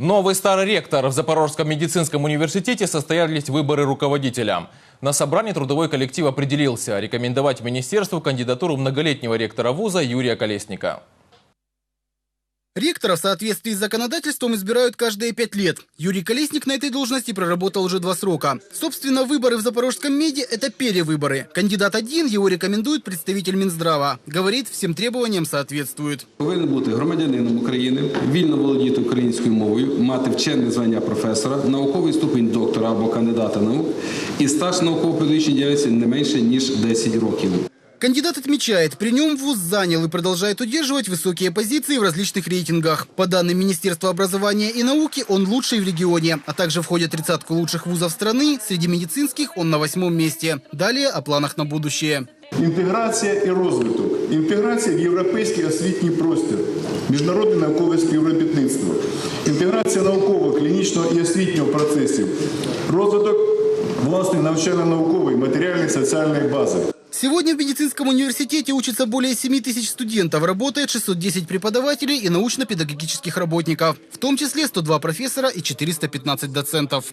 Новый старый ректор в Запорожском медицинском университете состоялись выборы руководителя. На собрании трудовой коллектив определился рекомендовать министерству кандидатуру многолетнего ректора вуза Юрия Колесника. Ректора в соответствии с законодательством избирают каждые пять лет. Юрий Колесник на этой должности проработал уже два срока. Собственно, выборы в Запорожском меди – это перевыборы. Кандидат один, его рекомендует представитель Минздрава. Говорит, всем требованиям соответствует. Повинен бути громадянином України, вільно володіти українською мовою, мати вчене звання професора, науковий ступінь доктора або кандидата наук і стаж науково-педагогічної діяльності не менше ніж 10 років. Кандидат отмечает, при нем вуз занял и продолжает удерживать высокие позиции в различных рейтингах. По данным Министерства образования и науки, он лучший в регионе, а также входит в тридцатку лучших вузов страны. Среди медицинских он на восьмом месте. Далее о планах на будущее. Інтеграція і розвиток. Інтеграція в європейський освітній простір, міжнародне наукове співробітництво, інтеграція наукового, клінічного і освітнього процесів, розвиток власної навчально-наукової, матеріальної соціальної бази. Сегодня в медицинском университете учатся более 7 тысяч студентов, работает 610 преподавателей и научно-педагогических работников, в том числе 102 профессора и 415 доцентов.